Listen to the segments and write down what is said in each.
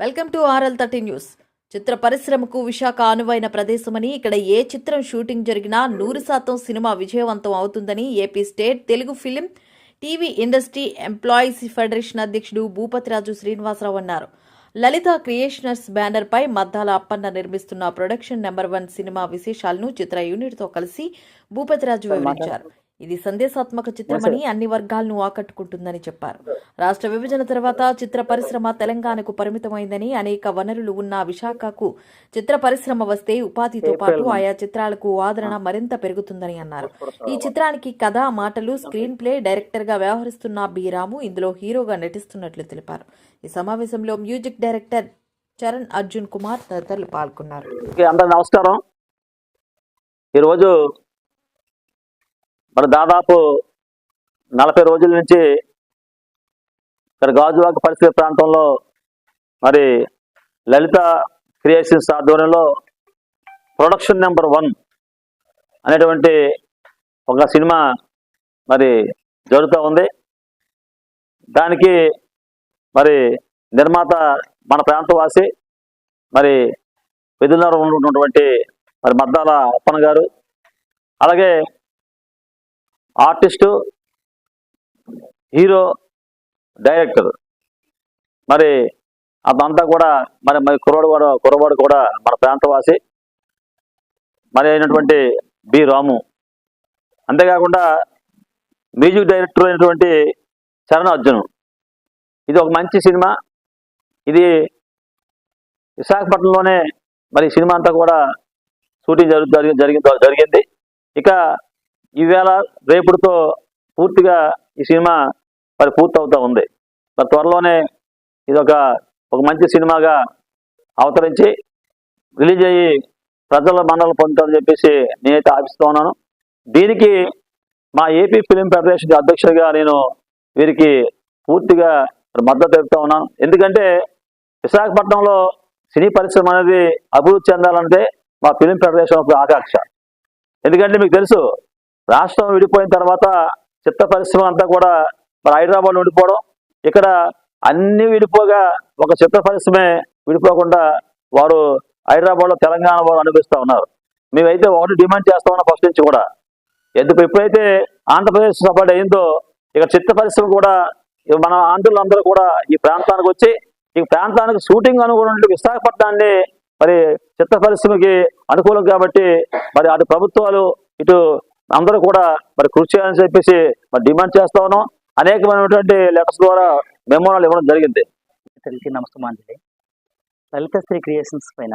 Welcome to RL thirty news. చిత్ర పరిశ్రమకు విశాఖ అనువైన ప్రదేశమని ఇక్కడ ఏ చిత్రం షూటింగ్ జరిగినా నూరు శాతం సినిమా విజయవంతం అవుతుందని AP state Telugu film TV industry employees federation అధ్యక్షుడు భూపతిరాజు శ్రీనివాసరావు అన్నారు. లలిత క్రియేషనర్స్ బ్యానర్ పై మద్దాల అప్పన్న నిర్మిస్తున్న ప్రొడక్షన్ నెంబర్ వన్ సినిమా విశేషాలను చిత్ర యూనిట్తో కలిసి భూపతిరాజు వివరించారు. ఇది సందేశాత్మక చిత్రమని అన్ని వర్గాలను ఆకట్టుకుంటుందని చెప్పారు. రాష్ట్ర విభజన తర్వాత చిత్ర పరిశ్రమ తెలంగాణకు పరిమితమైందని అనేక వనరులు ఉన్న విశాఖకు చిత్ర పరిశ్రమ వస్తే ఉపాధితో పాటు ఆయా చిత్రాలకు ఆదరణ మరింత పెరుగుతుందని అన్నారు. ఈ చిత్రానికి కథ మాటలు స్క్రీన్ ప్లే డైరెక్టర్గా వ్యవహరిస్తున్న బి రాము ఇందులో హీరోగా నటిస్తున్నట్లు తెలిపారు. ఈ సమావేశంలో మ్యూజిక్ డైరెక్టర్ చరణ్ అర్జున్ కుమార్ తదితరులు పాల్గొన్నారు. నమస్కారం. ఈరోజు మరి దాదాపు నలభై రోజుల నుంచి ఇక్కడ గాజువాక పరిసర ప్రాంతంలో మరి లలిత క్రియేషన్స్ ఆధ్వర్యంలో ప్రొడక్షన్ నెంబర్ వన్ అనేటువంటి ఒక సినిమా మరి జరుగుతూ ఉంది. దానికి మరి నిర్మాత మన ప్రాంతవాసి మరి విధుల్లో ఉన్నటువంటి మరి మద్దాల అప్పన్న గారు. అలాగే ఆర్టిస్టు హీరో డైరెక్టర్. మరి అదంతా కూడా మరి మరి కుర్రవాడు కూడా కుర్రవాడు కూడా మన ప్రాంతవాసి. మరి అయినటువంటి బి. రాము. అంతేకాకుండా మ్యూజిక్ డైరెక్టర్ అయినటువంటి చరణ్ అర్జున్. ఇది ఒక మంచి సినిమా. ఇది విశాఖపట్నంలోనే మరి సినిమా అంతా కూడా షూటింగ్ జరుగు జరిగి జరిగి- జరిగింది. ఇక ఈవేళ రేపుడితో పూర్తిగా ఈ సినిమా మరి పూర్తవుతూ ఉంది. మరి త్వరలోనే ఇది ఒక ఒక మంచి సినిమాగా అవతరించి రిలీజ్ అయ్యి ప్రజల మన్నలు పొందుతారని చెప్పేసి నేనైతే ఆశిస్తూ ఉన్నాను. దీనికి మా ఏపీ ఫిలిం ఫెడరేషన్ అధ్యక్షుడిగా నేను వీరికి పూర్తిగా మద్దతు తెలుపుతా ఉన్నాను ఎందుకంటే విశాఖపట్నంలో సినీ పరిశ్రమ అనేది అభివృద్ధి చెందాలంటే మా ఫిలిం ఫెడరేషన్ ఒక ఆకాంక్ష. ఎందుకంటే మీకు తెలుసు రాష్ట్రం విడిపోయిన తర్వాత చిత్త పరిశ్రమ అంతా కూడా మరి హైదరాబాద్ విడిపోవడం. ఇక్కడ అన్ని విడిపోగా ఒక చిత్త పరిశ్రమే విడిపోకుండా వారు హైదరాబాద్లో తెలంగాణ వారు అనుభవిస్తూ ఉన్నారు. మేమైతే ఒకటి డిమాండ్ చేస్తా ఉన్నాం ఫస్ట్ నుంచి కూడా. ఎందుకు ఎప్పుడైతే ఆంధ్రప్రదేశ్ సపోర్ట్ అయిందో ఇక చిత్త పరిశ్రమ కూడా మన ఆంధ్రులందరూ కూడా ఈ ప్రాంతానికి వచ్చి ఈ ప్రాంతానికి షూటింగ్ అనుకున్న విశాఖపట్నాన్ని మరి చిత్త పరిశ్రమకి అనుకూలం కాబట్టి మరి అటు ప్రభుత్వాలు ఇటు అందరూ కూడా మరి కృషి చేయాలని చెప్పేసి మరి డిమాండ్ చేస్తా ఉన్నాం. అనేకమైనటువంటి లెటర్స్ ద్వారా మెమోరాలు ఇవ్వడం జరిగింది. తెలిసి నమస్తమాంజలి లలిత శ్రీ క్రియేషన్స్ పైన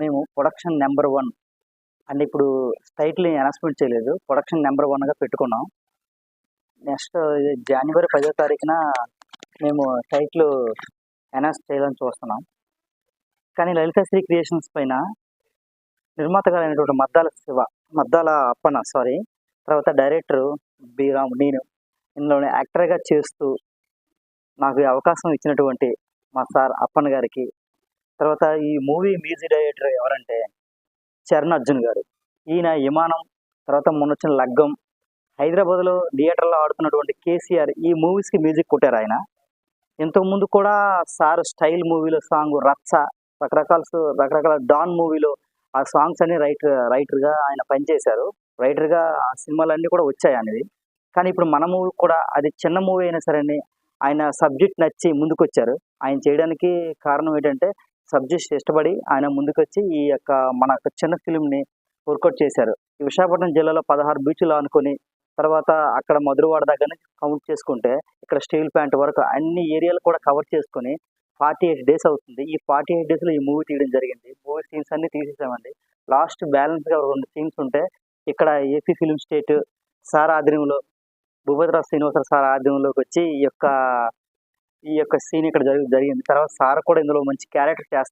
మేము ప్రొడక్షన్ నెంబర్ వన్ అంటే ఇప్పుడు టైటిల్ అనౌన్స్మెంట్ చేయలేదు. ప్రొడక్షన్ నెంబర్ వన్గా పెట్టుకున్నాం. నెక్స్ట్ జనవరి పదో తారీఖున మేము టైటిల్ అనౌన్స్ చేయాలని చూస్తున్నాం. కానీ లలిత శ్రీ క్రియేషన్స్ పైన నిర్మాత గారైనటువంటి మద్దాల శివ మద్దాల అప్పన సారీ తర్వాత డైరెక్టర్ బీరామ్ నేను. ఇందులోనే యాక్టర్గా చేస్తూ నాకు అవకాశం ఇచ్చినటువంటి మా సార్ అప్పన్న గారికి. తర్వాత ఈ మూవీ మ్యూజిక్ డైరెక్టర్ ఎవరంటే చరణ్ అర్జున్ గారు. ఈయన విమానం తర్వాత మొన్న వచ్చిన లగ్గం. హైదరాబాద్లో థియేటర్లో ఆడుతున్నటువంటి కేసీఆర్ ఈ మూవీస్కి మ్యూజిక్ కొట్టారు ఆయన. ఇంతకు ముందు కూడా సార్ స్టైల్ మూవీలో సాంగ్ రచ్చ రకరకాల రకరకాల డాన్ మూవీలో ఆ సాంగ్స్ అన్ని రైటర్ రైటర్గా ఆయన పనిచేశారు. రైటర్గా ఆ సినిమాలన్నీ కూడా వచ్చాయి అనేది కానీ ఇప్పుడు మన మూవీ కూడా అది చిన్న మూవీ అయినా సరే ఆయన సబ్జెక్ట్ నచ్చి ముందుకొచ్చారు. ఆయన చేయడానికి కారణం ఏంటంటే సబ్జెక్ట్ ఇష్టపడి ఆయన ముందుకొచ్చి ఈ యొక్క మన యొక్క చిన్న ఫిలింని వర్కౌట్ చేశారు. ఈ విశాఖపట్నం జిల్లాలో పదహారు బీచ్లు అనుకొని తర్వాత అక్కడ మధురవాడ దగ్గర నుంచి కౌంట్ చేసుకుంటే ఇక్కడ స్టీల్ ప్లాంట్ వరకు అన్ని ఏరియాలు కూడా కవర్ చేసుకొని ఫార్టీ ఎయిట్ డేస్ అవుతుంది. ఈ ఫార్టీ ఎయిట్ డేస్లో ఈ మూవీ తీయడం జరిగింది. మూవీ సీన్స్ అన్ని తీసేసామండి. లాస్ట్ బ్యాలెన్స్గా రెండు సీన్స్ ఉంటే ఇక్కడ ఏపీ ఫిలిం స్టేట్ సార్ ఆధ్వర్యంలో భూపతిరావు శ్రీనివాసరావు సార్ ఆధ్వర్యంలోకి వచ్చి ఈ యొక్క ఈ యొక్క సీన్ ఇక్కడ జరిగి జరిగింది. తర్వాత సార్ కూడా ఇందులో మంచి క్యారెక్టర్ చేస్త